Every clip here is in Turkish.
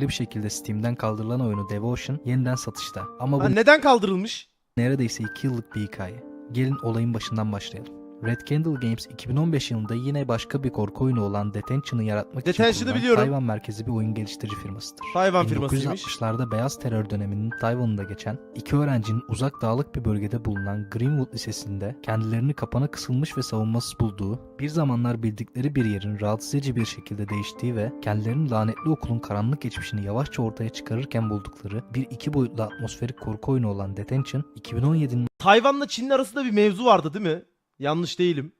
bir şekilde Steam'den kaldırılan oyunu Devotion yeniden satışta. Ama bu Ha, neden kaldırılmış? neredeyse 2 yıllık bir hikaye. Gelin olayın başından başlayalım. Red Candle Games 2015 yılında yine başka bir korku oyunu olan Detention'ı yaratmak için Detention'ı kurulan biliyorum. Tayvan merkezi bir oyun geliştirici firmasıdır. Tayvan firmasıymış. 1960'larda beyaz terör döneminin Tayvan'ında geçen iki öğrencinin uzak dağlık bir bölgede bulunan Greenwood Lisesi'nde kendilerini kapana kısılmış ve savunmasız bulduğu, bir zamanlar bildikleri bir yerin rahatsız edici bir şekilde değiştiği ve kendilerinin lanetli okulun karanlık geçmişini yavaşça ortaya çıkarırken buldukları bir iki boyutlu atmosferik korku oyunu olan Detention, 2017'nin Tayvan'la Çin'in arasında bir mevzu vardı değil mi? Yanlış değilim.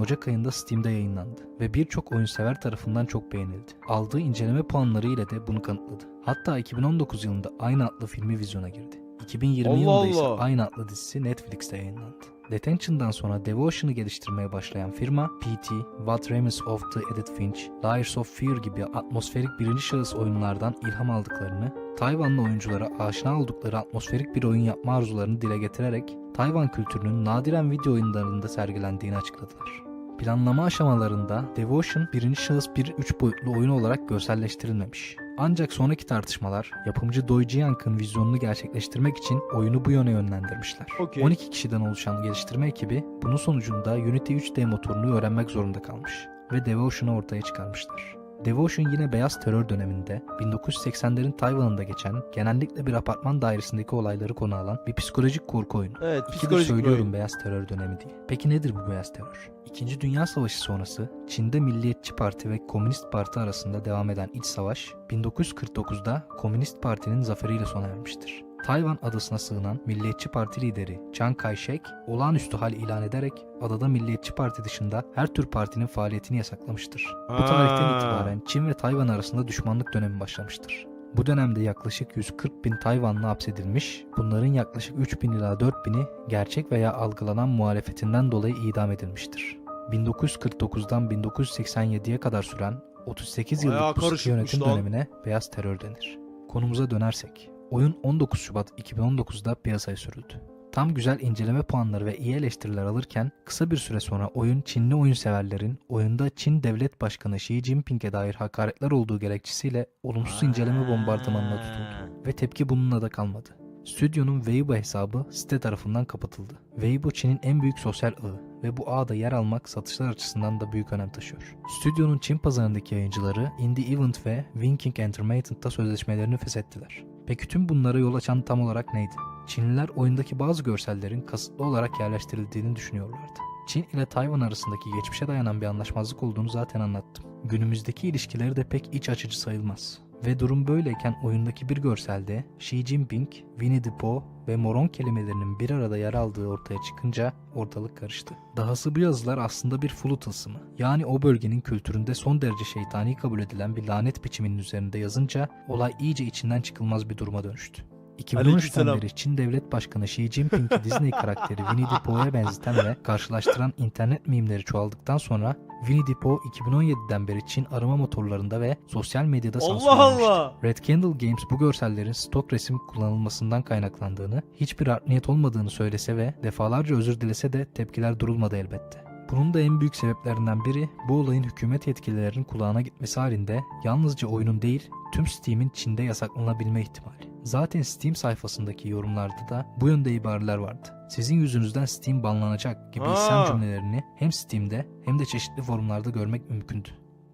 Ocak ayında Steam'de yayınlandı ve birçok oyunsever tarafından çok beğenildi. Aldığı inceleme puanları ile de bunu kanıtladı. Hatta 2019 yılında aynı adlı filmi vizyona girdi. 2020 Allah yılında ise Allah. aynı adlı dizisi Netflix'te yayınlandı. Detention'dan sonra Devotion'ı geliştirmeye başlayan firma, PT, What Remains of the Edith Finch, Layers of Fear gibi atmosferik birinci şahıs oyunlardan ilham aldıklarını, Tayvanlı oyunculara aşina oldukları atmosferik bir oyun yapma arzularını dile getirerek Tayvan kültürünün nadiren video oyunlarında sergilendiğini açıkladılar. Planlama aşamalarında Devotion birinci şahıs bir üç boyutlu oyun olarak görselleştirilmemiş. Ancak sonraki tartışmalar yapımcı Doi Jiank'ın vizyonunu gerçekleştirmek için oyunu bu yöne yönlendirmişler. Okey. 12 kişiden oluşan geliştirme ekibi bunun sonucunda Unity 3D motorunu öğrenmek zorunda kalmış ve Devotion'u ortaya çıkarmışlar. Devotion yine beyaz terör döneminde 1980'lerin Tayvan'ında geçen genellikle bir apartman dairesindeki olayları konu alan bir psikolojik korku oyunu. Evet İkidir psikolojik söylüyorum oyun. beyaz terör dönemi diye. Peki nedir bu beyaz terör? İkinci Dünya Savaşı sonrası Çin'de Milliyetçi Parti ve Komünist Parti arasında devam eden iç savaş 1949'da Komünist Parti'nin zaferiyle sona ermiştir. Tayvan adasına sığınan Milliyetçi Parti lideri Chiang Kai-shek olağanüstü hal ilan ederek adada Milliyetçi Parti dışında her tür partinin faaliyetini yasaklamıştır. Bu tarihten itibaren Çin ve Tayvan arasında düşmanlık dönemi başlamıştır. Bu dönemde yaklaşık 140 bin Tayvanlı hapsedilmiş, bunların yaklaşık 3 bin ila 4 bini gerçek veya algılanan muhalefetinden dolayı idam edilmiştir. 1949'dan 1987'ye kadar süren 38 Bayağı yıllık bu sıkı yönetim lan. dönemine beyaz terör denir. Konumuza dönersek, oyun 19 Şubat 2019'da piyasaya sürüldü. Tam güzel inceleme puanları ve iyi eleştiriler alırken kısa bir süre sonra oyun Çinli oyun severlerin oyunda Çin Devlet Başkanı Xi Jinping'e dair hakaretler olduğu gerekçesiyle olumsuz inceleme bombardımanına tutuldu. Ve tepki bununla da kalmadı. Stüdyonun Weibo hesabı site tarafından kapatıldı. Weibo Çin'in en büyük sosyal ağı ve bu ağda yer almak satışlar açısından da büyük önem taşıyor. Stüdyonun Çin pazarındaki yayıncıları Indie Event ve Winking Entertainment'ta sözleşmelerini feshettiler. Peki tüm bunlara yol açan tam olarak neydi? Çinliler oyundaki bazı görsellerin kasıtlı olarak yerleştirildiğini düşünüyorlardı. Çin ile Tayvan arasındaki geçmişe dayanan bir anlaşmazlık olduğunu zaten anlattım. Günümüzdeki ilişkileri de pek iç açıcı sayılmaz. Ve durum böyleyken oyundaki bir görselde Xi Jinping, Winnie the Pooh ve moron kelimelerinin bir arada yer aldığı ortaya çıkınca ortalık karıştı. Dahası bu yazılar aslında bir flu tılsımı. Yani o bölgenin kültüründe son derece şeytani kabul edilen bir lanet biçiminin üzerinde yazınca olay iyice içinden çıkılmaz bir duruma dönüştü. 2013'ten Aleykümselam. beri Çin Devlet Başkanı Xi Jinping'i Disney karakteri Winnie the Pooh'ya benzeten ve karşılaştıran internet mimleri çoğaldıktan sonra Winnie the Pooh 2017'den beri Çin arama motorlarında ve sosyal medyada. Allah. Red Candle Games bu görsellerin stok resim kullanılmasından kaynaklandığını, hiçbir art niyet olmadığını söylese ve defalarca özür dilese de tepkiler durulmadı elbette. Bunun da en büyük sebeplerinden biri bu olayın hükümet yetkililerinin kulağına gitmesi halinde yalnızca oyunun değil tüm Steam'in Çin'de yasaklanabilme ihtimali. Zaten Steam sayfasındaki yorumlarda da bu yönde ibareler vardı. Sizin yüzünüzden Steam banlanacak gibi isyan cümlelerini hem Steam'de hem de çeşitli forumlarda görmek mümkündü.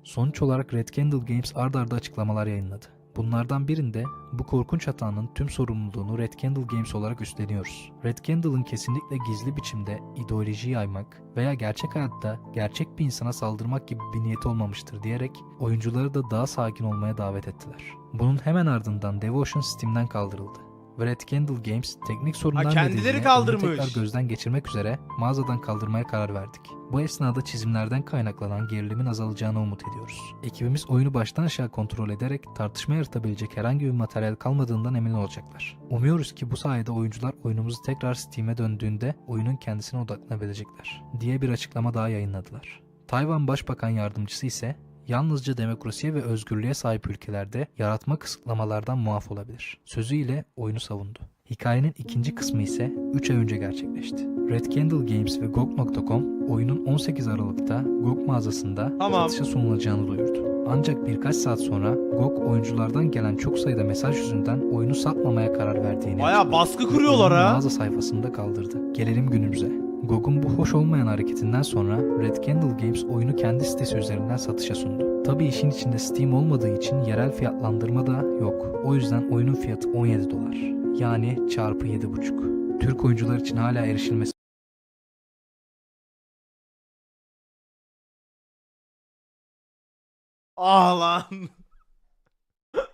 Sonuç olarak Red Candle Games ard arda açıklamalar yayınladı. Bunlardan birinde bu korkunç hatanın tüm sorumluluğunu Red Candle Games olarak üstleniyoruz. Red Candle'ın kesinlikle gizli biçimde ideoloji yaymak veya gerçek hayatta gerçek bir insana saldırmak gibi bir niyeti olmamıştır diyerek oyuncuları da daha sakin olmaya davet ettiler. Bunun hemen ardından Devotion Steam'den kaldırıldı. Red Candle Games teknik sorunlar kendileri nedeniyle oyunu kaldırmış. tekrar gözden geçirmek üzere mağazadan kaldırmaya karar verdik. Bu esnada çizimlerden kaynaklanan gerilimin azalacağını umut ediyoruz. Ekibimiz oyunu baştan aşağı kontrol ederek tartışma yaratabilecek herhangi bir materyal kalmadığından emin olacaklar. Umuyoruz ki bu sayede oyuncular oyunumuzu tekrar Steam'e döndüğünde oyunun kendisine odaklanabilecekler diye bir açıklama daha yayınladılar. Tayvan Başbakan Yardımcısı ise yalnızca demokrasiye ve özgürlüğe sahip ülkelerde yaratma kısıtlamalardan muaf olabilir. Sözüyle oyunu savundu. Hikayenin ikinci kısmı ise 3 ay önce gerçekleşti. Red Candle Games ve GOG.com oyunun 18 Aralık'ta GOG mağazasında Tamam. satışa sunulacağını duyurdu. Ancak birkaç saat sonra GOG oyunculardan gelen çok sayıda mesaj yüzünden oyunu satmamaya karar verdiğini açıkladı. baskı kuruyorlar ha. Mağaza sayfasında kaldırdı. Gelelim günümüze. GOG'un bu hoş olmayan hareketinden sonra Red Candle Games oyunu kendi sitesi üzerinden satışa sundu. Tabi işin içinde Steam olmadığı için yerel fiyatlandırma da yok. O yüzden oyunun fiyatı 17 dolar. Yani çarpı 7,5. Türk oyuncular için hala erişilmesi Ah lan.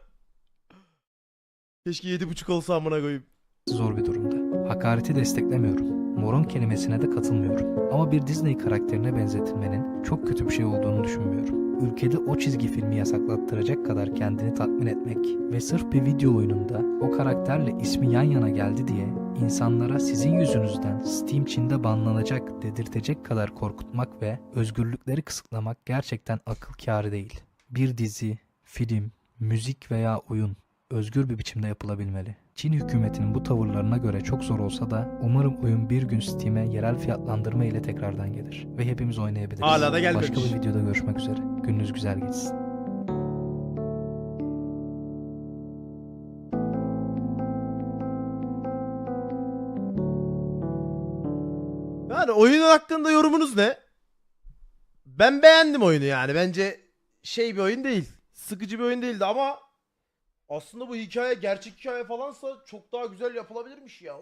Keşke 7.5 olsa amına koyayım. Zor bir durumda. Hakareti desteklemiyorum. Moron kelimesine de katılmıyorum. Ama bir Disney karakterine benzetilmenin çok kötü bir şey olduğunu düşünmüyorum. Ülkede o çizgi filmi yasaklattıracak kadar kendini tatmin etmek ve sırf bir video oyununda o karakterle ismi yan yana geldi diye insanlara sizin yüzünüzden Steam Çin'de banlanacak dedirtecek kadar korkutmak ve özgürlükleri kısıtlamak gerçekten akıl kârı değil. Bir dizi, film, müzik veya oyun özgür bir biçimde yapılabilmeli. Çin hükümetinin bu tavırlarına göre çok zor olsa da umarım oyun bir gün Steam'e yerel fiyatlandırma ile tekrardan gelir ve hepimiz oynayabiliriz. Hala da gelmemiş. Başka bir videoda görüşmek üzere. Gününüz güzel geçsin. Yani oyunun hakkında yorumunuz ne? Ben beğendim oyunu yani. Bence şey bir oyun değil. Sıkıcı bir oyun değildi ama aslında bu hikaye gerçek hikaye falansa çok daha güzel yapılabilirmiş ya.